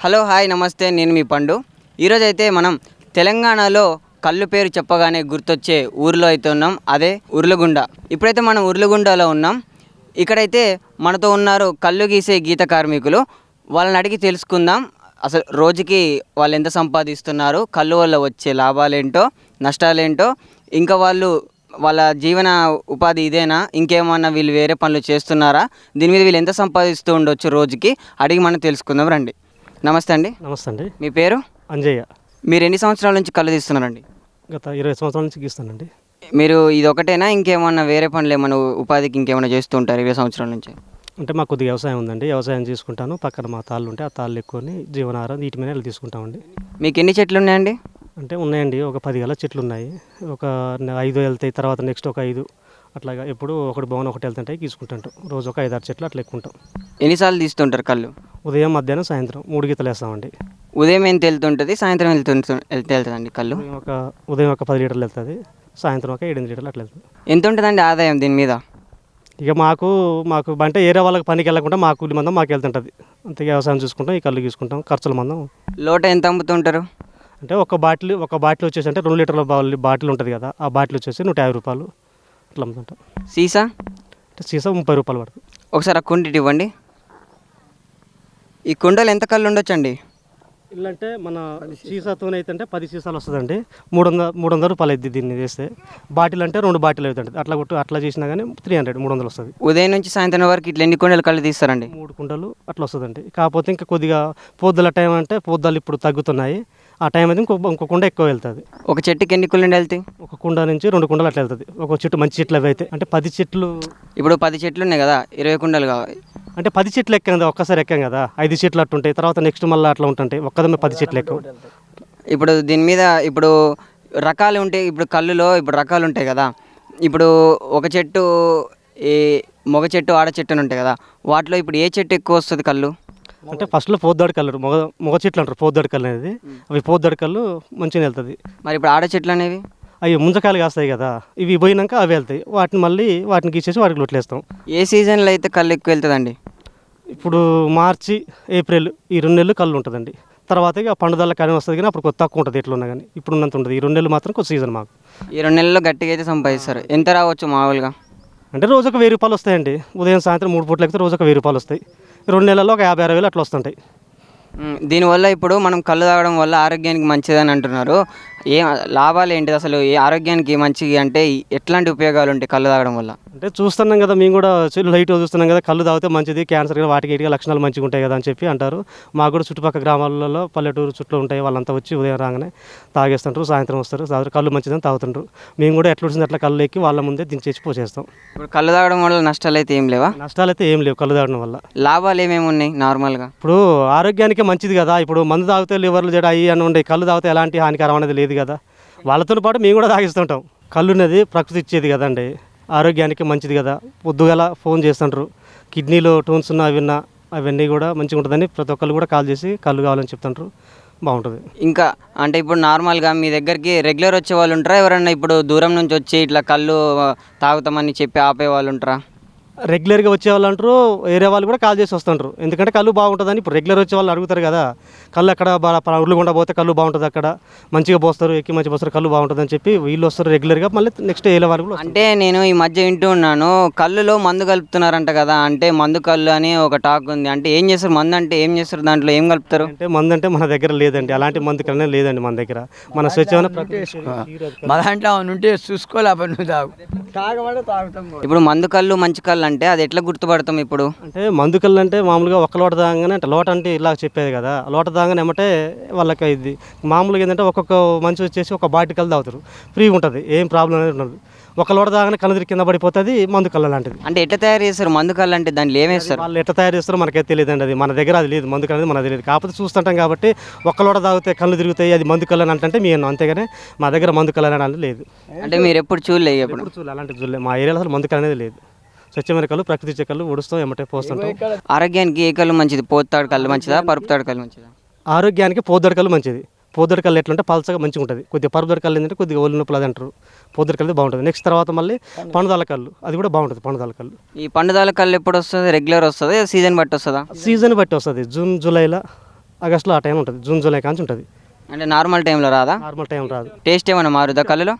Hello hi నమస్తే నేను మీ పండు. ఈరోజైతే మనం తెలంగాణలో కళ్ళు పేరు చెప్పగానే గుర్తొచ్చే ఊరిలో అయితే ఉన్నాం. అదే ఉర్లగుండ. ఇప్పుడైతే మనం ఉర్లగుండలో ఉన్నాం. ఇక్కడైతే మనతో ఉన్నారు కళ్ళు గీసే గీత కార్మికులు. వాళ్ళని అడిగి తెలుసుకుందాం. అసలు రోజుకి వాళ్ళు ఎంత సంపాదిస్తున్నారు కళ్ళు వల్ల వచ్చే లాభాలేంటో నష్టాలేంటో ఇంకా వాళ్ళు వాళ్ళ జీవన ఉపాధి ఇదేనా ఇంకేమన్నా వీళ్ళు వేరే పనులు చేస్తున్నారా దీని మీద వీళ్ళు ఎంత సంపాదిస్తూ ఉండొచ్చు రోజుకి అడిగి మనం తెలుసుకుందాం రండి. నమస్తే అండి. నమస్తే అండి. మీ పేరు? అంజయ్య. మీరు ఎన్ని సంవత్సరాల నుంచి కళ్ళు తీస్తున్నారండి? గత ఇరవై సంవత్సరాల నుంచి గీస్తానండి. మీరు ఇది ఒకటేనా ఇంకేమన్నా వేరే పనులు ఏమైనా ఉపాధికి ఇంకేమైనా చేస్తూ ఉంటారు ఇరవై సంవత్సరాల నుంచి? అంటే మాకు కొద్దిగా వ్యవసాయం ఉందండి. వ్యవసాయం చేసుకుంటాను. పక్కన మా తాళ్ళు ఉంటే ఆ తాళ్ళు ఎక్కువని జీవనాహారం వీటి మీద తీసుకుంటామండి. మీకు ఎన్ని చెట్లు ఉన్నాయండి అంటే ఉన్నాయండి. ఒక పది గల చెట్లు ఉన్నాయి ఒక ఐదు వెళ్తాయి తర్వాత నెక్స్ట్ ఒక ఐదు. అట్లాగా ఎప్పుడు ఒకటి భవన్ ఒకటి వెళ్తుంటాయి తీసుకుంటుంటాం రోజు ఒక ఐదారు చెట్లు అట్లా ఎక్కుంటాం ఎన్నిసార్లు తీస్తుంటారు కళ్ళు? ఉదయం మధ్యాహ్నం సాయంత్రం మూడు గీతలు వేస్తామండి. ఉదయం ఏం తెలుతుంటుంది? సాయంత్రం వెళ్తుంటు వెళ్తుందండి కళ్ళు? ఒక ఉదయం ఒక పది లీటర్లు వెళ్తుంది సాయంత్రం ఒక ఏడెనిమిది లీటర్లు అట్లా వెళ్తుంది ఎంత ఉంటుందండి ఆదాయం దీని మీద? ఇక మాకు మాకు అంటే ఏరే వాళ్ళకి పనికి వెళ్ళకుండా మా కూలి మందం మాకు వెళ్తుంటుంది. అంతే వ్యవసాయం చూసుకుంటాం ఈ కళ్ళు తీసుకుంటాం ఖర్చుల మందం. లోట ఎంత అమ్ముతుంటారు? అంటే ఒక బాటిల్ ఒక బాటిల్ వచ్చేసి అంటే రెండు లీటర్ల బాటిల్ బాటిల్ ఉంటుంది కదా ఆ బాటిల్ వచ్చేసి నూట యాభై రూపాయలు. అట్లా అమ్ముతుంటాం. సీసా? అంటే సీసా ముప్పై రూపాయలు పడుతుంది. ఒకసారి ఆ కుండి ఇవ్వండి. ఈ కుండలు ఎంత కళ్ళు ఉండొచ్చండి? ఇల్లు అంటే మన సీసాతో అయితే అంటే పది సీసాలు వస్తుందండి. మూడు వందల మూడు వందల రూపాయలు అయింది దీన్ని చేస్తే బాటిల్ అంటే రెండు బాటిల్ అవుతుంది అట్లా కొట్టు అట్లా చేసినా కానీ త్రీ హండ్రెడ్ మూడు వందలు వస్తుంది. ఉదయం నుంచి సాయంత్రం వరకు ఇట్లా ఎన్ని కుండలు కళ్ళు తీస్తారండి? మూడు కుంటలు అట్లా వస్తుందండి. కాకపోతే ఇంకా కొద్దిగా పొద్దుల టైం అంటే పొద్దులు ఇప్పుడు తగ్గుతున్నాయి. ఆ టైం అయితే ఇంకో ఇంకో కుండ ఎక్కువ వెళ్తుంది. ఒక చెట్టుకి ఎన్ని కుండలు వెళ్తాయి? ఒక కుండ నుంచి రెండు కుండలు అట్లా వెళ్తుంది. ఒక చెట్టు మంచి చెట్లు అవి అయితే. అంటే పది చెట్లు ఇప్పుడు పది చెట్లు ఉన్నాయి కదా ఇరవై కుండలు కావాలి. అంటే పది చెట్లు ఎక్కాం కదా ఒక్కసారి ఎక్కాం కదా. ఐదు చెట్లు అట్లా ఉంటాయి తర్వాత నెక్స్ట్ మళ్ళీ అట్లా ఉంటుంటాయి. ఒక్కదమే పది చెట్లు ఎక్కవు. ఇప్పుడు దీని మీద ఇప్పుడు రకాలు ఉంటాయి ఇప్పుడు కళ్ళులో ఇప్పుడు రకాలు ఉంటాయి కదా. ఇప్పుడు ఒక చెట్టు ఈ మొగ చెట్టు ఆడ చెట్టు అని ఉంటాయి కదా. వాటిలో ఇప్పుడు ఏ చెట్టు ఎక్కువ వస్తుంది కళ్ళు? అంటే ఫస్ట్లో పోద్దడి కళ్ళు మొగ మొగ చెట్లు అంటారు పోద్దడి కళ్ళు అనేది. అవి పోద్దడి కళ్ళు మంచిగా వెళ్తుంది మరి ఇప్పుడు ఆడ చెట్లు అనేవి? అవి ముంజకాయలు కాస్తాయి కదా. ఇవి పోయినాక అవి వెళ్తాయి. వాటిని మళ్ళీ వాటిని గీసేసి వాటికి లొట్లేస్తాం. ఏ సీజన్లో అయితే కళ్ళు ఎక్కువ వెళ్తుందండి? ఇప్పుడు మార్చి ఏప్రిల్ ఈ రెండు నెలలు కళ్ళు ఉంటుందండి. తర్వాత ఇక పండుదల కానీ వస్తుంది కానీ అప్పుడు కొత్త తక్కువ ఉంటుంది ఎట్లున్నా కానీ. ఇప్పుడు ఉన్నంత ఉంటుంది ఈ రెండు నెలలు మాత్రం కొత్త సీజన్ మాకు. ఈ రెండు నెలల్లో గట్టిగా అయితే సంపాదిస్తారు. ఎంత రావచ్చు మామూలుగా? అంటే రోజు ఒక వెయ్యి రూపాయలు వస్తాయండి. ఉదయం సాయంత్రం మూడు పూటలు ఎక్కితే రోజు ఒక వెయ్యి రూపాయలు వస్తాయి. రెండు నెలల్లో ఒక యాభై అరవై వేలు అట్లా వస్తుంటాయి. దీనివల్ల ఇప్పుడు మనం కళ్ళు తాగడం వల్ల ఆరోగ్యానికి మంచిదని అంటున్నారు. ఏ లాభాలు ఏంటి అసలు? ఏ ఆరోగ్యానికి మంచిది అంటే ఎట్లాంటి ఉపయోగాలు ఉంటాయి కళ్ళు తాగడం వల్ల? అంటే చూస్తున్నాం కదా మేము కూడా లైట్ చూస్తున్నాం కదా కళ్ళు తాగితే మంచిది క్యాన్సర్ కదా వాటికి ఇటుగా లక్షణాలు మంచిగా ఉంటాయి కదా అని చెప్పి అంటారు. మాకు కూడా చుట్టుపక్కల గ్రామాలలో పల్లెటూరు చుట్టూ ఉంటాయి వాళ్ళంతా వచ్చి ఉదయం రాగానే తాగేస్తుంటారు సాయంత్రం వస్తారు. తాగుతారు కళ్ళు మంచిదని తాగుతుంటారు. మేము కూడా ఎట్లా వచ్చింది అట్లా కళ్ళు ఎక్కి వాళ్ళ ముందే దించేసి పోసేస్తాం. ఇప్పుడు కళ్ళు తాగడం వల్ల నష్టాలు అయితే ఏం లేవా? నష్టాలు అయితే ఏం లేవు కళ్ళు తాగడం వల్ల. లాభాలు ఏమేమి ఉన్నాయి నార్మల్గా? ఇప్పుడు ఆరోగ్యానికే మంచిది కదా. ఇప్పుడు మందు తాగితే లివర్లు జడ అయ్యి అని ఉండే కళ్ళు తాగితే ఎలాంటి హానికరం అనేది లేదు. కదా. వాళ్ళతో పాటు మేము కూడా తాగిస్తుంటాం. కళ్ళు అనేది ప్రకృతి ఇచ్చేది కదండి. ఆరోగ్యానికి మంచిది కదా. పొద్దుగల ఫోన్ చేస్తుంటారు. కిడ్నీలో టోన్స్ ఉన్న అవి ఉన్నా అవన్నీ కూడా మంచిగా ఉంటుందని ప్రతి ఒక్కరు కూడా కాల్ చేసి కళ్ళు కావాలని చెప్తుంటారు. బాగుంటుంది. ఇంకా అంటే ఇప్పుడు నార్మల్గా మీ దగ్గరికి రెగ్యులర్ వచ్చే వాళ్ళు ఉంటారా? ఎవరన్నా ఇప్పుడు దూరం నుంచి వచ్చి ఇట్లా కళ్ళు తాగుతామని చెప్పి ఆపే వాళ్ళు ఉంటారా? రెగ్యులర్గా వచ్చే వాళ్ళు అంటారు వేరే వాళ్ళు కూడా కాల్ చేసి వస్తుంటారు. ఎందుకంటే కళ్ళు బాగుంటుందని ఇప్పుడు రెగ్యులర్ వచ్చే వాళ్ళు అడుగుతారు కదా. కళ్ళు అక్కడ ఉర్లుగుండా పోతే కళ్ళు బాగుంటుంది అక్కడ. మంచిగా పోస్తారు ఎక్కి మంచిగా పోస్తారు కళ్ళు బాగుంటుందని చెప్పి వీళ్ళు వస్తారు రెగ్యులర్గా. మళ్ళీ నెక్స్ట్ వేరే వాళ్ళు కూడా వస్తారు. అంటే నేను ఈ మధ్య వింటూ ఉన్నాను కళ్ళులో మందు కలుపుతున్నారంట కదా అంటే మందు కళ్ళు అని ఒక టాక్ ఉంది. అంటే ఏం చేస్తారు? మందు అంటే ఏం చేస్తారు? దాంట్లో ఏం కలుపుతారు? అంటే మందు అంటే మన దగ్గర లేదండి. అలాంటి మందు కన్నా లేదండి మన దగ్గర. మన స్వచ్ఛమైన ప్రకృతి మా దాంట్లో ఉంటే తాగుతాం ఇప్పుడు మందు కళ్ళు మంచి కళ్ళు అంటే అది ఎట్లా గుర్తుపడతాం ఇప్పుడు? అంటే మందు కళ్ళు అంటే మామూలుగా ఒక్క లోట తాగానే అంటే లోట అంటే ఇలా చెప్పేది కదా. లోట తాగానే ఏమంటే వాళ్ళకి ఇది మామూలుగా ఏంటంటే ఒక్కొక్క మనిషి వచ్చేసి ఒక బాటి కళ్ళు తాగుతారు. ఫ్రీగా ఉంటుంది ఏం ప్రాబ్లం అనేది ఉండదు. ఒక లోట తాగానే కళ్ళు తిరిగి కింద పడిపోతుంది మందు కళ్ళు లాంటిది. అంటే ఎట్లా తయారు చేస్తారు మందు కళ్ళు అంటే దాంట్లో ఏమేస్తారు వాళ్ళు ఎట్లా తయారు చేస్తారో మనకైతే తెలియదండి అది. మన దగ్గర అది లేదు మందు కళ్ళు అనేది మనకు తెలియదు కాకపోతే చూస్తుంటాం కాబట్టి ఒక్క లోట తాగితే కళ్ళు తిరుగుతాయి అది మందు కళ్ళు అని అంటే మేము అంతేగానే మా దగ్గర మందు కళ్ళు అనేది లేదు. అంటే మీరు ఎప్పుడు చూడలేదు ఎప్పుడు? ఎప్పుడు చూడాలి అలాంటి చూడలేదు మా ఏరియాలో అసలు మందు కళ్ళు అనేది లేదు. కళ్ళు ప్రకృతి చెక్కలు ఉడుస్తాం ఎమ్మటే పోస్తుంటాం. ఆరోగ్యానికి ఏ కళ్ళు మంచిది? పోతాడు కళ్ళు మంచిదా? పరుపు తాడు కళ్ళు మంచిదా? ఆరోగ్యానికి పోద్దడకలు మంచిది. పోద్దడకలు ఎట్లంటే పలచగా మంచిగా ఉంటుంది. కొద్దిగా పరుపుదడకలు ఏంటంటే కొద్దిగా ఒళ్ళు నొప్పులు అది అంటారు. పోద్దడకలు బాగుంటుంది. నెక్స్ట్ తర్వాత మళ్ళీ పండుదల కళ్ళు. అది కూడా బాగుంటుంది పండుదల కళ్ళు. ఈ పండుదల కళ్ళు ఎప్పుడు వస్తుంది? రెగ్యులర్ వస్తుంది? సీజన్ బట్టి వస్తుందా? సీజన్ బట్టి వస్తుంది. జూన్ జూలైలో ఆగస్టులో ఆ టైం ఉంటుంది. జూన్ జూలై కాంచి ఉంటుంది. అంటే నార్మల్ టైంలో రాదా? నార్మల్ టైం రాదు. టేస్ట్ ఏమైనా మారుదా కళ్ళులో?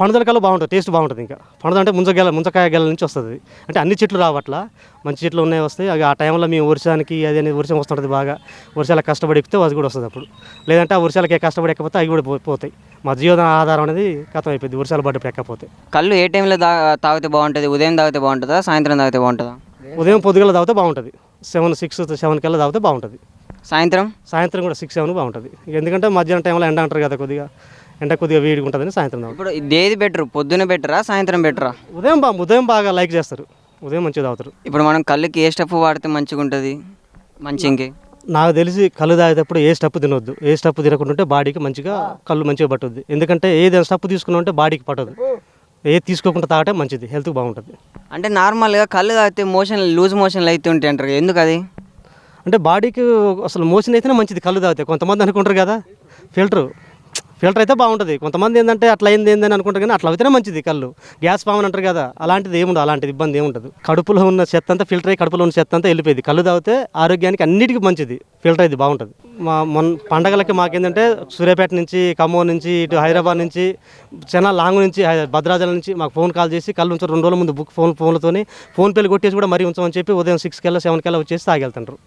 పండుదల కల్లా బాగుంటుంది టేస్ట్ బాగుంటుంది ఇంకా. పండుద అంటే ముంజగెల ముంజకాయ గెల నుంచి వస్తుంది. అంటే అన్ని చెట్లు రావు అట్లా. మంచి చెట్లు ఉన్నాయి వస్తాయి. అవి ఆ టైంలో మేము వర్షానికి అది అనేది వర్షం వస్తుంటుంది బాగా. వర్షాలకు కష్టపడి ఎక్కితే అది కూడా వస్తుంది అప్పుడు. లేదంటే ఆ వర్షాలకి కష్టపడి ఎక్కపోతే అవి కూడా పోతాయి. మా జీవన ఆధారం అనేది కథం అయిపోయింది. వర్షాలు పడ్డప్పుడు ఎక్కపోతే కళ్ళు ఏ టైంలో దా తాగితే బాగుంటుంది? ఉదయం తాగితే బాగుంటుందా? సాయంత్రం తాగితే బాగుంటుందా? ఉదయం పొద్దుగల తాగితే బాగుంటుంది. సెవెన్ సిక్స్ సెవెన్ కల్లా తాగితే బాగుంటుంది. సాయంత్రం? సాయంత్రం కూడా సిక్స్ సెవెన్ బాగుంటుంది. ఎందుకంటే మధ్యాహ్నం టైంలో ఎండ అంటారు కదా కొద్దిగా. ఎండ కొద్దిగా వేడిగా ఉంటుందని సాయంత్రం తాగుతారు ఇప్పుడు ఇది బెటర్ పొద్దున బెటరా సాయంత్రం బెటరా? ఉదయం బా ఉదయం బాగా లైక్ చేస్తారు. ఉదయం మంచిగా తాగుతారు. ఇప్పుడు మనం కళ్ళుకి ఏ స్టఫ్ వాడితే మంచిగా ఉంటుంది? మంచికి నాకు తెలిసి కళ్ళు తాగేటప్పుడు ఏ స్టెప్ తినొద్దు. ఏ స్టెప్ తినకుంటుంటే బాడీకి మంచిగా కళ్ళు మంచిగా పట్టుద్ది. ఎందుకంటే ఏదైనా స్టెప్ తీసుకున్నా ఉంటే బాడీకి పట్టదు. ఏ తీసుకోకుండా తాగటం మంచిది హెల్త్కి బాగుంటుంది. అంటే నార్మల్గా కళ్ళు తాగితే మోషన్ లూజ్ మోషన్లు అయితే ఉంటాయి అంటారు ఎందుకు అది? అంటే బాడీకి అసలు మోషన్ అయితేనే మంచిది కళ్ళు తాగితే. కొంతమంది అనుకుంటారు కదా ఫిల్టర్. ఫిల్టర్ అయితే బాగుంటుంది. కొంతమంది ఏంటంటే అట్లా అయింది ఏందని అనుకుంటారు కానీ అట్లా అయితేనే మంచిది కళ్ళు. గ్యాస్ పామని అంటారు కదా అలాంటిది ఏముండదు అలాంటిది ఇబ్బంది ఏముండదు. కడుపులో ఉన్న చెత్త అంతా ఫిల్టర్ అయ్యి కడుపులో ఉన్న చెత్త అంతా వెళ్ళిపోయింది. కళ్ళు తాగితే ఆరోగ్యానికి అన్నిటికీ మంచిది ఫిల్టర్ అయితే బాగుంటుంది. మా మొన్న పండగలకి మాకేంటంటే సూర్యాపేట నుంచి ఖమ్మం నుంచి ఇటు హైదరాబాద్ నుంచి చాలా లాంగ్ నుంచి హై- భద్రాచలం నుంచి మాకు ఫోన్ కాల్ చేసి కళ్ళు ఉంచారు రెండు రోజుల ముందు బుక్ ఫోన్ ఫోన్లతోని ఫోన్ పేలు కొట్టేసి కూడా మరీ ఉంచమని చెప్పి ఉదయం సిక్స్ కల్లా సెవెన్ కల్లా వచ్చేసి తాగెళ్తుంటారు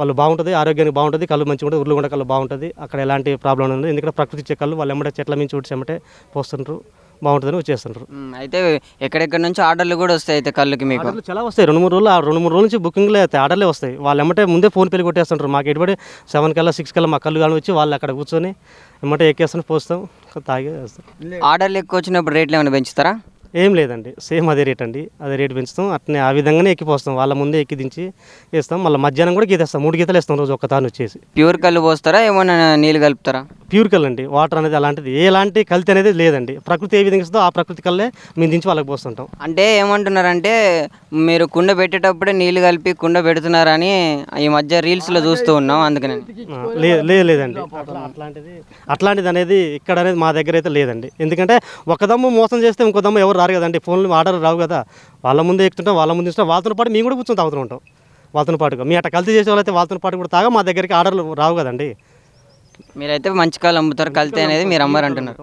వాళ్ళు బాగుంటుంది ఆరోగ్యానికి బాగుంటుంది కళ్ళు మంచిగా ఉంటుంది ఉర్లుగుండ కళ్ళు బాగుంటుంది. అక్కడ ఎలాంటి ప్రాబ్లం ఉండదు ఎందుకంటే ప్రకృతి ఇచ్చే కళ్ళు వాళ్ళు ఎమ్మటే చెట్ల మించి ఊడ్చి ఎమ్మటే పోస్తుంటారు బాగుంటుందని వచ్చేస్తుంటారు అయితే ఎక్కడెక్కడ నుంచి ఆర్డర్లు కూడా వస్తాయి అయితే కళ్ళుకి మీకు? ఆర్డర్లు చాలా వస్తాయి. రెండు మూడు రోజులు రెండు మూడు రోజుల నుంచి బుకింగ్లే అవుతాయి ఆర్డర్లే వస్తాయి. వాళ్ళు ఎమ్మటే ముందే ఫోన్ పేలు కొట్టేస్తుంటారు మాకు ఎటుబడి సెవెన్ కల్లా సిక్స్ కల్లా మా కళ్ళు కానీ వచ్చి వాళ్ళు అక్కడ కూర్చొని ఎమ్మటే ఎక్కేస్తాం పోస్తాం తాగే వేస్తాం. ఆర్డర్లు ఎక్కువ వచ్చినప్పుడు రేట్లు ఏమైనా పెంచుతారా? ఏం లేదండి. సేమ్ అదే రేట్ అండి. అదే రేట్ పెంచుతాం. అట్నే ఆ విధంగానే ఎక్కిపోస్తాం. వాళ్ళ ముందే ఎక్కి దించి వేస్తాం. మళ్ళీ మధ్యాహ్నం కూడా గీతేస్తాం మూడు గీతలు వేస్తాం రోజు ఒక్క తాను వచ్చేసి. ప్యూర్ కళ్ళు పోస్తారా? ఏమైనా నీళ్ళు కలుపుతారా? ప్యూర్ కల్ అండి. వాటర్ అనేది అలాంటిది. ఎలాంటి కల్తీ అనేది లేదండి. ప్రకృతి ఏ విధంగా ఇస్తుందో ఆ ప్రకృతి కల్లే మేము దించి వాళ్ళకి పోస్తుంటాం. అంటే ఏమంటున్నారంటే మీరు కుండ పెట్టేటప్పుడే నీళ్ళు కలిపి కుండ పెడుతున్నారని ఈ మధ్య రీల్స్లో చూస్తూ ఉన్నాం అందుకని. ఆ, లే లే- లేదండి. అట్లా అట్లాంటిది అట్లాంటిది అనేది ఇక్కడ అనేది మా దగ్గర అయితే లేదండి. ఎందుకంటే ఒక దమ్ము మోసం చేస్తే ఇంకో దమ్ము ఎవరు రారు కదండి ఫోన్లు ఆర్డర్ రావు కదా. వాళ్ళ ముందే ఎక్కుతుంటాం వాళ్ళ ముందు ఇస్తాం వాళ్ళతో పాటు మేము కూడా కూర్చొని తాగుతూ ఉంటాం వాళ్ళతో పాటుగా. మీ అట్లా కల్తీ చేసే వాళ్ళైతే వాళ్ళతో పాటు కూడా తాగా మా దగ్గరికి ఆర్డర్లు రావు కదండి. మీరైతే మంచి కళ్ళు అమ్ముతారు కల్తీ అనేది మీరు అమ్మరు అంటున్నారు.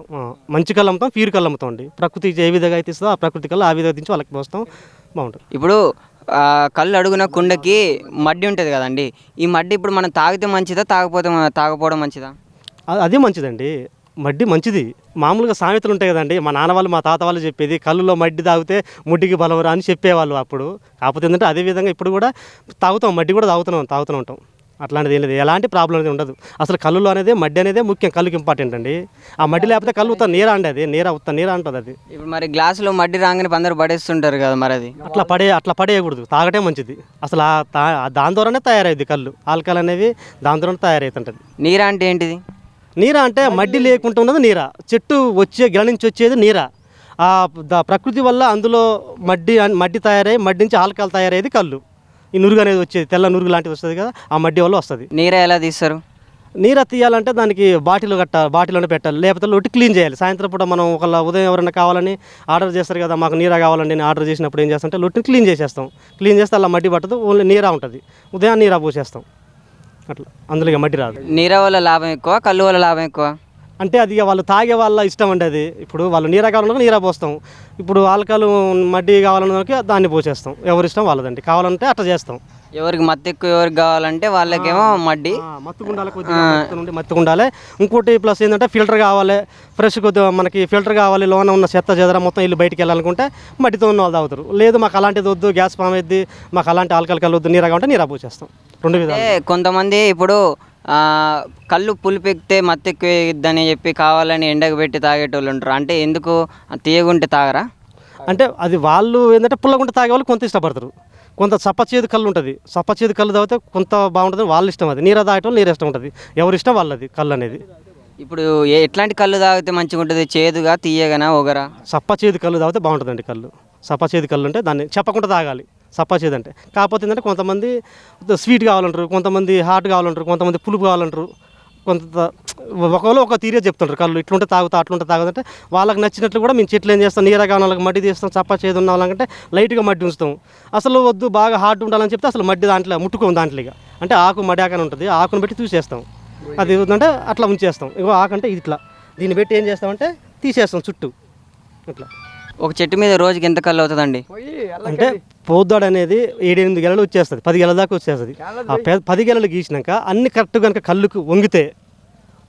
మంచి కళ్ళు అమ్ముతాం ప్యూర్ కళ్ళు అమ్ముతాం అండి. ప్రకృతి ఏ విధంగా అయితే ఇస్తుందో ఆ ప్రకృతి కళ్ళు ఆ విధంగా దించి వాళ్ళకి పోస్తాం బాగుంటుంది. ఇప్పుడు కళ్ళు అడుగున కుండకి మడ్డి ఉంటుంది కదండి ఈ మడ్డి ఇప్పుడు మనం తాగితే మంచిదా తాగపోతే తాగపోవడం మంచిదా? అదే మంచిదండి. మడ్డి మంచిది. మామూలుగా సామెతలు ఉంటాయి కదండి. మా నాన్న వాళ్ళు మా తాత వాళ్ళు చెప్పేది కళ్ళులో మడ్డి తాగితే ముడ్డికి బలవరా అని చెప్పేవాళ్ళు అప్పుడు. కాకపోతే ఏంటంటే అదే విధంగా ఇప్పుడు కూడా తాగుతాం మడ్డి కూడా తాగుతున్నాం తాగుతూనే ఉంటాం. అట్లాంటిది ఏం లేదు. ఎలాంటి ప్రాబ్లం అనేది ఉండదు. అసలు కళ్ళులో అనేది మడ్డి అనేది ముఖ్యం కళ్ళుకి ఇంపార్టెంట్ అండి. ఆ మడ్డి లేకపోతే కళ్ళు ఉత్త నీర అండి అది. నీర ఉత్త నీర అంటుంది అది. ఇప్పుడు మరి గ్లాసులో మడ్డి రాగానే అందరూ పడేస్తుంటారు కదా మరి అది. అట్లా పడే అట్లా పడేయకూడదు. తాగటే మంచిది. అసలు ఆ దాని ద్వారానే తయారయ్యేది కళ్ళు. ఆల్కహాల్ అనేవి దాని ద్వారానే తయారవుతుంటుంది నీర అంటే ఏంటిది? నీర అంటే మడ్డి లేకుండా ఉన్నది నీర. చెట్టు వచ్చే గిల నుంచి వచ్చేది నీర. ఆ ద- ప్రకృతి వల్ల అందులో మడ్డి మడ్డి తయారై మడ్డి నుంచి ఆల్కహాల్ తయారయ్యేది కళ్ళు. ఈ నురుగు అనేది వచ్చేది తెల్ల నురుగు లాంటిది వస్తుంది కదా ఆ మడ్డి వల్ల వస్తుంది. నీర ఎలా తీస్తారు? నీర తీయాలంటే దానికి బాటిల్ కట్ట బాటిల్లోనే పెట్టాలి లేకపోతే లొట్టి క్లీన్ చేయాలి. సాయంత్రం పూట మనం ఒకళ్ళ ఉదయం ఎవరైనా కావాలని ఆర్డర్ చేస్తారు కదా మాకు నీర కావాలండి నేను ఆర్డర్ చేసినప్పుడు ఏం చేస్తామంటే లొట్టిని క్లీన్ చేసేస్తాం. క్లీన్ చేస్తే అలా మడ్డి పట్టదు ఓన్లీ నీరా ఉంటుంది. ఉదయం నీరా పోసేస్తాం. అట్లా. అందులో ఇక మడ్డి రాదు. నీర వల్ల లాభం ఎక్కువ కళ్ళు వల్ల లాభం ఎక్కువ? అంటే అది వాళ్ళు తాగే వాళ్ళ ఇష్టం అండి అది. ఇప్పుడు వాళ్ళు నీరా కావాలన్నా నీరా పోస్తాం. ఇప్పుడు ఆల్కహాల్ మడ్డి కావాలన్నా దాన్ని పోసేస్తాం. ఎవరి ఇష్టం వాళ్ళదండి. కావాలంటే అట్లా చేస్తాం. ఎవరికి మత్తు ఎక్కువ ఎవరికి కావాలంటే వాళ్ళకేమో మడ్డి. మత్తుకుండాలి కొద్దిగా మత్తు ఇంకోటి ప్లస్ ఏంటంటే ఫిల్టర్ కావాలి. ఫ్రెష్ కొద్దిగా మనకి ఫిల్టర్ కావాలి. లోన ఉన్న చెత్త చెదర మొత్తం ఇల్లు బయటికి వెళ్ళాలనుకుంటే మట్టితో ఉన్న వాళ్ళు తాగుతారు. లేదు మాకు అలాంటిది వద్దు గ్యాస్ పామ్ వద్దు మాకు అలాంటి ఆల్కహాల్ కల్ వద్దు నీరా కావాలంటే నీరా పోసేస్తాం. రెండు విధాలు. కొంతమంది ఇప్పుడు కళ్ళు పులిపెక్కితే మత్తు ఎక్కువ ఎక్కిద్దని చెప్పి కావాలని ఎండకు పెట్టి తాగేటోళ్ళు ఉంటారు? అంటే ఎందుకు తీయగుంటే తాగరా? అంటే అది వాళ్ళు ఏంటంటే పుల్లగుంట తాగే వాళ్ళు కొంత ఇష్టపడతారు. కొంత సప్పచేదు కళ్ళు ఉంటుంది. సప్పచేదు కళ్ళు తాగితే కొంత బాగుంటుంది వాళ్ళ ఇష్టం అది. నీర తాగటం నీరు ఇష్టం ఉంటుంది. ఎవరి ఇష్టం వాళ్ళది కళ్ళు అనేది. ఇప్పుడు ఎట్లాంటి కళ్ళు తాగితే మంచిగా ఉంటుంది? చేదుగా తీయగనా ఒగరా? సప్పచేదు కళ్ళు తాగితే బాగుంటుందండి కళ్ళు. సప్పచేదు కళ్ళు అంటే దాన్ని చెప్పకుండా తాగాలి. సప్పచేదు చేదంటే. కాకపోతే ఏంటంటే కొంతమంది స్వీట్ కావాలంటారు కొంతమంది హాట్ కావాలంటారు కొంతమంది పులుపు కావాలంటారు. కొంత ఒకవేళ ఒక తీరే చెప్తుంటారు కళ్ళు ఇట్లుంటే తాగుతా అట్లుంటే తాగుతుంటే వాళ్ళకి నచ్చినట్లు కూడా మేము చెట్లు ఏం చేస్తాం నీరగా ఉన్న వాళ్ళకి మడ్డి తీస్తాం చప్ప చేదు ఉన్న వాళ్ళకంటే లైట్గా మడ్డి ఉంచుతాం. అసలు వద్దు బాగా హార్డ్ ఉండాలని చెప్తే అసలు మడ్డి దాంట్లో ముట్టుకోం దాంట్లో అంటే ఆకు మడి ఉంటుంది ఆకును పెట్టి చూసేస్తాం అది ఏంటంటే అట్లా ఉంచేస్తాం. ఇగో ఆకంటే ఇట్లా. దీన్ని పెట్టి ఏం చేస్తామంటే తీసేస్తాం చుట్టూ. ఇట్లా. ఒక చెట్టు మీద రోజుకి ఎంత కళ్ళు అవుతుందండి? పోయి అంటే పోద్దాడు అనేది ఏడెనిమిది గెలలు వచ్చేస్తుంది. పది గెలల దాకా వచ్చేస్తుంది. ఆ పె- పది గెలలు గీసినాక అన్ని కరెక్ట్ కనుక కళ్ళుకు వంగితే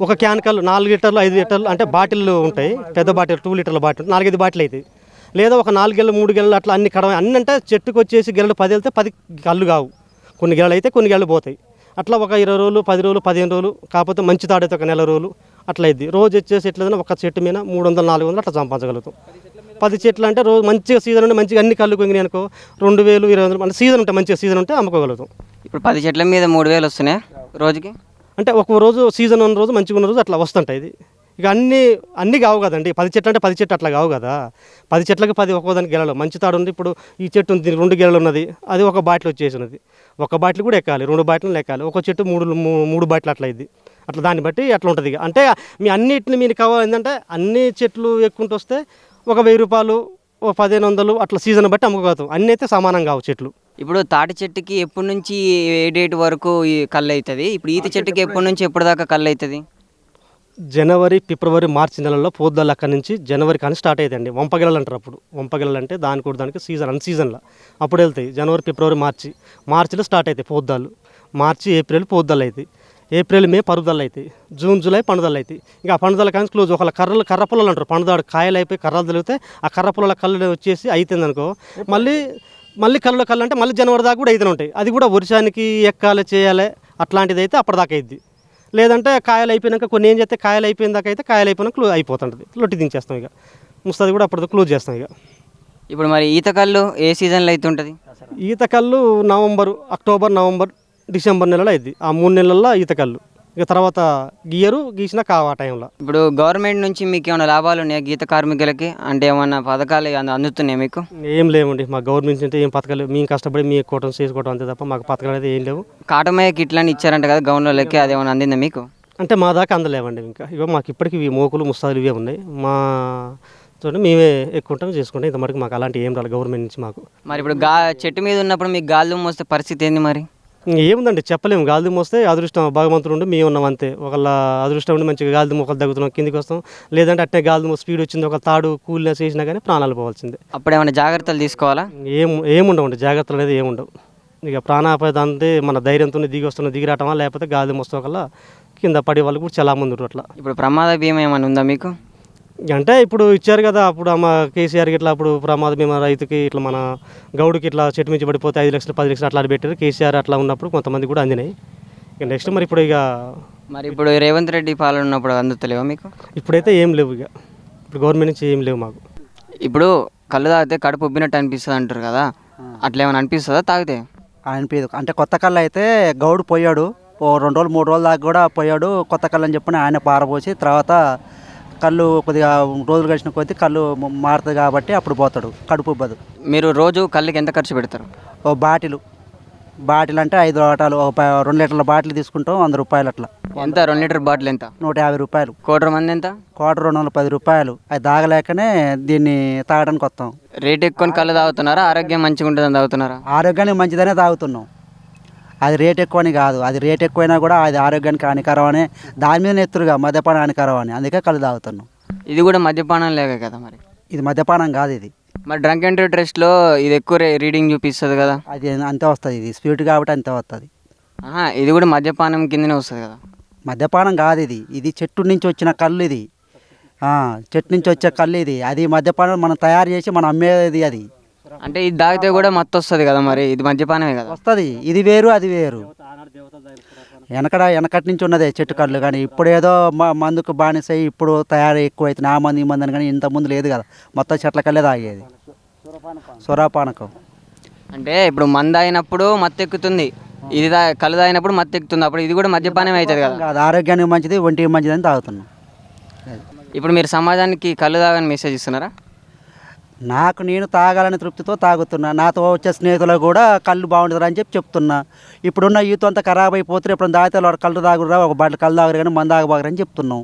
ఒక క్యాన్ కళ్ళు నాలుగు లీటర్లు ఐదు లీటర్లు అంటే బాటిల్ ఉంటాయి. పెద్ద బాటిల్ టూ లీటర్ల బాటిల్ నాలుగైదు బాటిల్ అవుతాయి లేదా ఒక నాలుగు గెలలు మూడు గెలలు అట్లా అన్ని కడవ అన్ని అంటే చెట్టుకు వచ్చేసి గెలలు పది వెళ్తే పది కళ్ళు కావు. కొన్ని గెలలు అయితే కొన్ని గెలలు పోతాయి. అట్లా ఒక ఇరవై రోజులు పది రోజులు పదిహేను రోజులు కాకపోతే మంచి తాడైతే ఒక నెల రోజులు అట్లా అయింది. రోజు వచ్చేసి ఎట్లయినా ఒక చెట్టు మీద మూడు వందలు నాలుగు వందలు అట్లా సంపాదించగలుగుతాం. పది చెట్లు అంటే రోజు మంచిగా సీజన్ ఉంటే మంచిగా అన్ని కళ్ళు కొంగినాయి అనుకో రెండు వేలు ఇరవై వందలు అంటే సీజన్ ఉంటే మంచిగా సీజన్ ఉంటే అమ్ముకోగలుగుతాం. ఇప్పుడు పది చెట్ల మీద మూడు వేలు వస్తున్నాయి రోజుకి? అంటే ఒక రోజు సీజన్ ఉన్న రోజు మంచిగా ఉన్న రోజు అట్లా వస్తుంటాయి ఇది. ఇక అన్ని అన్ని కావు కదండి. పది చెట్లు అంటే పది చెట్లు అట్లా కావు కదా. పది చెట్లకి పది ఒక్కోదానికి గెలలు. మంచి తాడు ఉంది ఇప్పుడు ఈ చెట్టు ఉంది రెండు గెలలు ఉన్నది. అది ఒక బాటిల్ వచ్చేసి ఉన్నది. ఒక బాటిల్ కూడా ఎక్కాలి రెండు బాటిల్ ఎక్కాలి. ఒక చెట్టు మూడు మూడు బాటిల్ అట్లా అయింది అట్లా దాన్ని బట్టి అట్లా ఉంటుంది ఇక. అంటే మీ అన్నిటిని మీరు కావాలి ఏంటంటే అన్ని చెట్లు ఎక్కుంటూ వస్తే ఒక వెయ్యి రూపాయలు ఒక పదిహేను వందలు అట్లా సీజన్ బట్టి అమ్ముకోగలుగుతాం. అన్నీ అయితే సమానం కావు చెట్లు. ఇప్పుడు తాటి చెట్టుకి ఎప్పటి నుంచి ఏ డేట్ వరకు ఈ కళ్ళు అవుతుంది? ఇప్పుడు ఈత చెట్టుకి ఎప్పటి నుంచి ఎప్పటి దాకా కళ్ళు అవుతుంది? జనవరి ఫిబ్రవరి మార్చి నెలల్లో పోద్దాలు అక్కడి నుంచి జనవరి కానీ స్టార్ట్ అవుతాయండి వంపగెలలు అంటారు అప్పుడు. వంపగెలలు అంటే దానికి కూడా దానికి సీజన్ అన్ సీజన్లో అప్పుడు వెళ్తాయి. జనవరి ఫిబ్రవరి మార్చి. మార్చిలో స్టార్ట్ అవుతాయి పోద్దాలు. మార్చి ఏప్రిల్ పోద్దాలు అవుతాయి. ఏప్రిల్ మే పరుదలు అవుతాయి జూన్ జూలై పండుదలు అవుతాయి ఇంకా ఆ పండుదల కానీ క్లోజ్ ఒకళ్ళ కర్రలు కర్ర పుల్లలు అంటారు. పండుదాడు కాయలు అయిపోయి కర్రలు తెలిగితే ఆ కర్ర పుల్లల కళ్ళు వచ్చేసి అవుతుంది అనుకో మళ్ళీ మళ్ళీ కళ్ళలో కళ్ళు అంటే మళ్ళీ జనవరి దాకా కూడా అయితేనే ఉంటాయి. అది కూడా వర్షానికి ఎక్కాలి చేయాలి అట్లాంటిది అయితే అప్పటిదాకా అయింది లేదంటే కాయలు అయిపోయినాక కొన్ని ఏం చేస్తే కాయలు అయిపోయిన దాకా అయితే కాయలు అయిపోయినాక క్లో అయిపోతుంటుంది. లొట్టి దించేస్తాం ఇక. ముస్తుంది కూడా అప్పటితో క్లోజ్ చేస్తాం ఇక. ఇప్పుడు మరి ఈత కళ్ళు ఏ సీజన్లో అయితే ఉంటుంది ఈత కళ్ళు నవంబర్ అక్టోబర్ నవంబర్ డిసెంబర్ నెలలో అయింది. ఆ మూడు నెలల్లో ఈత కళ్ళు ఇక తర్వాత గీయరు గీసిన కావు టైంలో. ఇప్పుడు గవర్నమెంట్ నుంచి మీకు ఏమైనా లాభాలు ఉన్నాయా గీత కార్మికులకి? అంటే ఏమన్నా పథకాలు అంద- అందుతున్నాయా మీకు? ఏం లేవండి. మా గవర్నమెంట్ నుంచి ఏం పథకాలు మేము కష్టపడి మీ కోవటం చేసుకోవటం అంతే తప్ప మాకు పథకాలు అయితే ఏం లేవు. కాటమయ్య కిట్లని ఇచ్చారంట కదా గవర్నర్లకి అది ఏమైనా అందిందా మీకు? అంటే మా దాకా అందలేవండి ఇంకా. ఇగో మాకు ఇప్పటికి ఇవి మోకులు ముస్తాదులు ఇవే ఉన్నాయి. మా తోటి మేమే ఎక్కుంటాం చేసుకుంటాం. ఇంత మటుకు మాకు అలాంటి ఏం రాలేదు గవర్నమెంట్ నుంచి మాకు. మరి ఇప్పుడు గా చెట్టు మీద ఉన్నప్పుడు మీకు గాలి దుమ్ము వస్తే పరిస్థితి ఏంది మరి? ఏముందండి? చెప్పలేము. గాలిదుమ్మ వస్తే అదృష్టం భగవంతుడు ఉండి మేము ఉన్నాం అంతే. ఒకళ్ళ అదృష్టం ఉండి మంచిగా గాలిదుమ్మ ఒకళ్ళు తగ్గుతున్నాం కిందికి వస్తాం. లేదంటే అట్నే గాలిదుమ్మ స్పీడ్ వచ్చింది ఒక తాడు కూలిన చేసినా కానీ ప్రాణాలు పోవాల్సిందే. అప్పుడు ఏమైనా జాగ్రత్తలు తీసుకోవాలా? ఏం ఏముండవండి. జాగ్రత్తలు అనేది ఏముండవు. ఇక ప్రాణాపాయత అంతే మన ధైర్యంతో దిగి వస్తున్న దిగి రావటమా? లేకపోతే గాలిదుమ్మ వస్తే ఒకళ్ళ కింద పడే వాళ్ళు కూడా చాలా మంది అట్లా. ఇప్పుడు ప్రమాద బీమా ఏమైనా ఉందా మీకు? అంటే ఇప్పుడు ఇచ్చారు కదా అప్పుడు అమ్మ కేసీఆర్కి ఇట్లా అప్పుడు ప్రమాద బీమా రైతుకి ఇట్లా మన గౌడుకి ఇట్లా చెట్టు మించి పడిపోతే ఐదు లక్షలు పది లక్షలు అట్లా పెట్టారు కేసీఆర్ అట్లా ఉన్నప్పుడు కొంతమంది కూడా అందినాయి. ఇక నెక్స్ట్ మరి ఇప్పుడు ఇక మరి ఇప్పుడు రేవంత్ రెడ్డి పాలన ఉన్నప్పుడు అందుతలేవా మీకు? ఇప్పుడైతే ఏం లేవు ఇక. ఇప్పుడు గవర్నమెంట్ నుంచి ఏం లేవు మాకు. ఇప్పుడు కళ్ళు తాగితే కడుపు ఉబ్బినట్టు అనిపిస్తుంది అంటారు కదా. అట్లా ఏమైనా అనిపిస్తుందా తాగితే? అనిపించదు అంటే కొత్త కళ్ళు అయితే గౌడు పోయాడు. ఓ రెండు రోజులు మూడు రోజుల దాకా కూడా పోయాడు. కొత్త కళ్ళు అని చెప్పని ఆయన పారబోసి తర్వాత కళ్ళు కొద్దిగా రోజులు గడిచిన కొద్దీ కళ్ళు మారుతుంది కాబట్టి అప్పుడు పోతాడు కడుపు ఉబ్బదు. మీరు రోజు కళ్ళకి ఎంత ఖర్చు పెడతారు? ఓ బాటిల్. బాటిల్ అంటే ఐదు లోటాలు ఒక రెండు లీటర్ల బాటిల్ తీసుకుంటాం వంద రూపాయలు అట్లా. ఎంత? రెండు లీటర్ బాటిల్ ఎంత? నూట యాభై రూపాయలు. కోటర్ మంది ఎంత? క్వార్టర్ రెండు వందల పది రూపాయలు. అది తాగలేకనే దీన్ని తాగడానికి వస్తాం. రేట్ ఎక్కువ కళ్ళు తాగుతున్నారా? ఆరోగ్యం మంచిగా ఉంటుందని తాగుతున్నారా? ఆరోగ్యానికి మంచిదనే తాగుతున్నాం. అది రేట్ ఎక్కువని కాదు. అది రేట్ ఎక్కువైనా కూడా అది ఆరోగ్యానికి హానికరం అనే దాని మీద ఎత్తురుగా మద్యపానం హానికరం అని. అందుకే కళ్ళు తాగుతున్నాం. ఇది కూడా మద్యపానం లేక కదా మరి? ఇది మద్యపానం కాదు ఇది. మరి డ్రంక్ అండ్ టెస్ట్లో ఇది ఎక్కువ రీడింగ్ చూపిస్తుంది కదా? అది అంతే వస్తుంది. ఇది స్వీట్ కాబట్టి అంతే వస్తుంది. ఇది కూడా మద్యపానం కిందనే వస్తుంది కదా? మద్యపానం కాదు ఇది. ఇది చెట్టు నుంచి వచ్చిన కళ్ళు ఇది. చెట్టు నుంచి వచ్చే కళ్ళు ఇది. అది మద్యపానం మనం తయారు చేసి మనం అమ్మేది అది. అంటే ఇది తాగితే కూడా మత్తు వస్తుంది కదా మరి? ఇది మద్యపానమే కదా? వస్తుంది. ఇది వేరు అది వేరు. వెనకడ వెనకటి నుంచి ఉన్నదే చెట్టు కళ్ళు కానీ ఇప్పుడు ఏదో మందుకు బానిస ఇప్పుడు తయారు ఎక్కువ అవుతుంది ఆ మంది ఈ మంది అని కానీ ఇంత ముందు లేదు కదా. మొత్తం చెట్ల కళ్ళే తాగేది. సురాపానకం. అంటే ఇప్పుడు మందు అయినప్పుడు మత్తు ఎక్కుతుంది. ఇది కళ్ళు తాగినప్పుడు మత్తు ఎక్కుతుంది. అప్పుడు ఇది కూడా మద్యపానం అవుతుంది కదా? కాదు. ఆరోగ్యానికి మంచిది ఒంటికి మంచిది అని తాగుతున్నాం. అది. ఇప్పుడు మీరు సమాజానికి కళ్ళు తాగని మెసేజ్ ఇస్తున్నారా? నాకు నేను తాగాలని తృప్తితో తాగుతున్నా. నాతో వచ్చే స్నేహితులకు కూడా కళ్ళు బాగుంటుంది అని చెప్పి చెప్తున్నా. ఇప్పుడున్న యూత్ అంతా ఖరాబ్ అయిపోతే ఇప్పుడు దాయితే వాడు కళ్ళు తాగురా ఒక బాటిల్ కళ్ళు తాగురు కానీ మందు తాగబాగరని చెప్తున్నాం.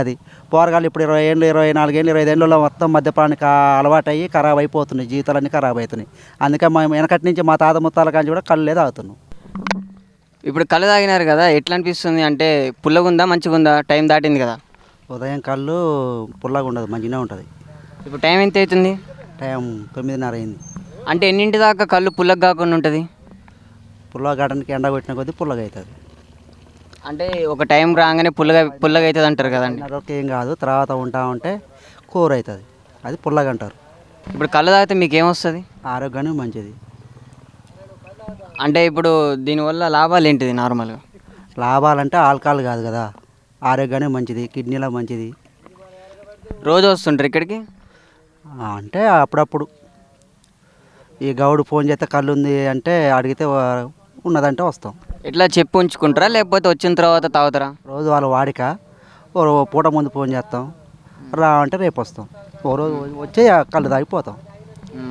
అది పోరగాళ్ళు ఇప్పుడు ఇరవై ఏళ్ళు ఇరవై నాలుగేళ్ళు ఇరవై ఐదేళ్ళలో మొత్తం మద్యపానికి అలవాటు అయ్యి ఖరాబ్ అయిపోతున్నాయి. జీవితాలన్నీ ఖరాబ్ అవుతున్నాయి. అందుకే మేము వెనకటి నుంచి మా తాత ముత్తాల కాంచి కూడా కళ్ళే తాగుతున్నాం. ఇప్పుడు కళ్ళు తాగినారు కదా ఎట్లా అనిపిస్తుంది అంటే పుల్లగా ఉందా మంచిగా ఉందా టైం దాటింది కదా. ఉదయం కళ్ళు పుల్లగా ఉండదు మంచిగానే ఉంటుంది. ఇప్పుడు టైం ఎంత అవుతుంది? టైం తొమ్మిదిన్నర అయింది. అంటే ఎన్నింటి దాకా కళ్ళు పుల్లగా కాకుండా ఉంటుంది? పుల్లగా ఎండ కొట్టిన కొద్దీ పుల్లగా అవుతుంది అంటే ఒక టైం రాగానే పుల్లగా పుల్లగా అవుతుంది అంటారు కదండి. వరకు ఏం కాదు తర్వాత ఉంటా ఉంటే కూర అవుతుంది అది పుల్లగా అంటారు ఇప్పుడు కళ్ళు తాగితే మీకు ఏమొస్తుంది ఆరోగ్యానికి మంచిది. అంటే ఇప్పుడు దీనివల్ల లాభాలు ఏంటిది నార్మల్గా? లాభాలంటే ఆల్కహాల్ కాదు కదా. ఆరోగ్యానికి మంచిది కిడ్నీలో మంచిది. రోజు వస్తుంటారు ఇక్కడికి? అంటే అప్పుడప్పుడు. ఈ గౌడు ఫోన్ చేస్తే కళ్ళు ఉంది అంటే అడిగితే ఉన్నదంటే వస్తాం. ఎట్లా చెప్పి ఉంచుకుంటారా? లేకపోతే వచ్చిన తర్వాత తాగుతారా? రోజు వాళ్ళ వాడిక ఓ పూట ముందు ఫోన్ చేస్తాం. రా అంటే రేపు వస్తాం. ఓ రోజు వచ్చే కళ్ళు తాగిపోతాం.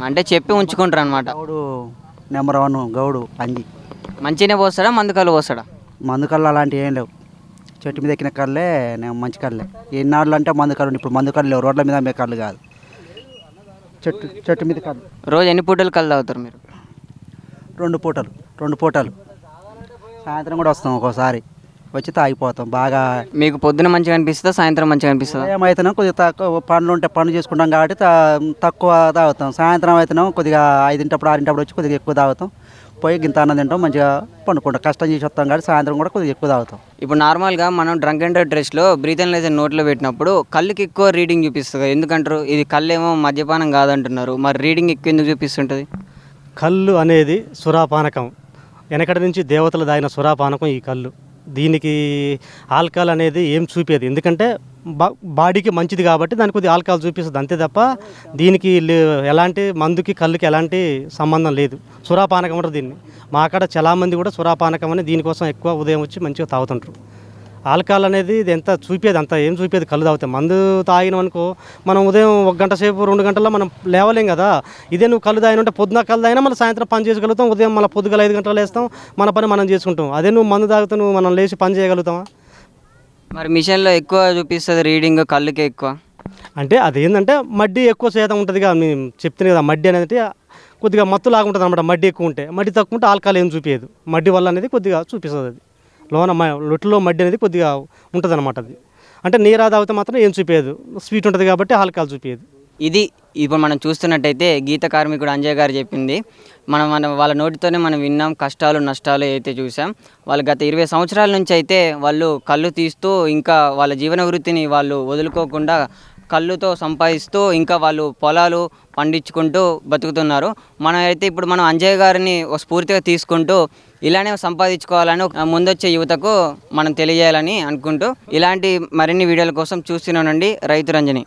అంటే చెప్పి ఉంచుకుంటారు అనమాట గౌడు నెంబర్ వన్ గౌడు అంజి మంచిగానే పోస్తాడా? మందు కళ్ళు పోస్తాడా? మందు కళ్ళు అలాంటివి ఏం లేవు. చెట్టు మీద ఎక్కిన కళ్ళే నేను మంచి కళ్ళే. ఎన్నాళ్ళు అంటే మందు కళ్ళు ఇప్పుడు మందు కళ్ళు లేవు. రోడ్ల మీద అమ్మే కళ్ళు కాదు. చెట్టు చెట్టు మీద కళ్ళు రోజు ఎన్ని పూటలు కళ్ళు తాగుతారు మీరు? రెండు పూటలు రెండు పూటలు. సాయంత్రం కూడా వస్తాం ఒక్కోసారి. వచ్చి తాగిపోతాం బాగా మీకు పొద్దున మంచిగా అనిపిస్తుందా సాయంత్రం మంచిగా అనిపిస్తుందా? ఏమైతేనే కొద్దిగా తక్కువ పనులు ఉంటే పనులు చేసుకుంటాం కాబట్టి తక్కువ తాగుతాం. సాయంత్రం అయితేనే కొద్దిగా ఐదింటప్పుడు ఆరింటప్పుడు వచ్చి కొద్దిగా ఎక్కువ తాగుతాం. పోయి గింత అన్నం తింటాం మంచిగా పండుకుంటాం. కష్టం చేసి వస్తాం కాబట్టి సాయంత్రం కూడా కొద్దిగా ఎక్కువ తాగుతాం. ఇప్పుడు నార్మల్గా మనం డ్రంక్ అండ్ డ్రెస్లో బ్రీత్ అనలైజర్ నోట్లో పెట్టినప్పుడు కళ్ళకి ఎక్కువ రీడింగ్ చూపిస్తుంది. ఎందుకంటారు? ఇది కళ్ళు ఏమో మద్యపానం కాదంటున్నారు. మరి రీడింగ్ ఎక్కువ ఎందుకు చూపిస్తుంటుంది? కళ్ళు అనేది సురాపానకం. వెనకటి నుంచి దేవతలు దాగిన సురాపానకం ఈ కళ్ళు. దీనికి ఆల్కహాల్ అనేది ఏం చూపేది? ఎందుకంటే బా బాడీకి మంచిది కాబట్టి దానికి కొద్దిగా ఆల్కహాల్ చూపిస్తుంది. అంతే తప్ప దీనికి లే- ఎలాంటి మందుకి కళ్ళుకి ఎలాంటి సంబంధం లేదు. సురాపానకం అంటారు దీన్ని. మా అక్కడ చాలామంది కూడా సురాపానకం అని దీనికోసం ఎక్కువ ఉదయం వచ్చి మంచిగా తాగుతుంటారు. ఆల్కహాల్ అనేది ఇది ఎంత చూపేది అంత ఏం చూపేది కళ్ళు తాగితే. మందు తాగినాం అనుకో మనం ఉదయం ఒక గంట సేపు రెండు గంటల్లో మనం లేవలేం కదా. ఇదే నువ్వు కళ్ళు తాగిన ఉంటే పొద్దున కళ్ళు తాగినా మనం సాయంత్రం పని చేయగలుగుతాం ఉదయం మళ్ళీ పొద్దుగల ఐదు గంటలు వేస్తాం మన పని మనం చేసుకుంటాం. అదే నువ్వు మందు తాగితే నువ్వు మనం లేచి పని చేయగలుగుతామా మరి మిషన్లో ఎక్కువ చూపిస్తుంది రీడింగ్ కళ్ళుకే ఎక్కువ. అంటే అదేంటంటే మడ్డి ఎక్కువ శాతం ఉంటుంది కదా మేము చెప్తున్నాను కదా మడ్డి అనేది కొద్దిగా మత్తు లాగా ఉంటుంది అనమాట మడ్డి ఎక్కువ ఉంటే మడ్డి తక్కువ ఉంటే ఆల్కహాల్ ఏం చూపించదు మడ్డి వల్ల అనేది కొద్దిగా చూపిస్తుంది అది. లోన లొట్టులో మడ్డి అనేది కొద్దిగా ఉంటుంది అనమాట అది. అంటే నీరా తాగితే మాత్రం ఏం చూపించదు స్వీట్ ఉంటుంది కాబట్టి ఆల్కహాల్ చూపేది ఇది ఇప్పుడు మనం చూస్తున్నట్టయితే గీత కార్మికుడు అంజయ్ గారు చెప్పింది. మనం మన వాళ్ళ నోటితోనే మనం విన్నాం. కష్టాలు నష్టాలు అయితే చూసాం వాళ్ళు గత ఇరవై సంవత్సరాల నుంచి అయితే వాళ్ళు కళ్ళు తీస్తూ ఇంకా వాళ్ళ జీవన వృత్తిని వాళ్ళు వదులుకోకుండా కళ్ళుతో సంపాదిస్తూ ఇంకా వాళ్ళు పొలాలు పండించుకుంటూ బతుకుతున్నారు. మనం అయితే ఇప్పుడు మనం అంజయ్ గారిని ఒక స్ఫూర్తిగా తీసుకుంటూ ఇలానే సంపాదించుకోవాలని ముందొచ్చే యువతకు మనం తెలియజేయాలని అనుకుంటూ ఇలాంటి మరిన్ని వీడియోల కోసం చూస్తున్నానండి రైతు రంజని.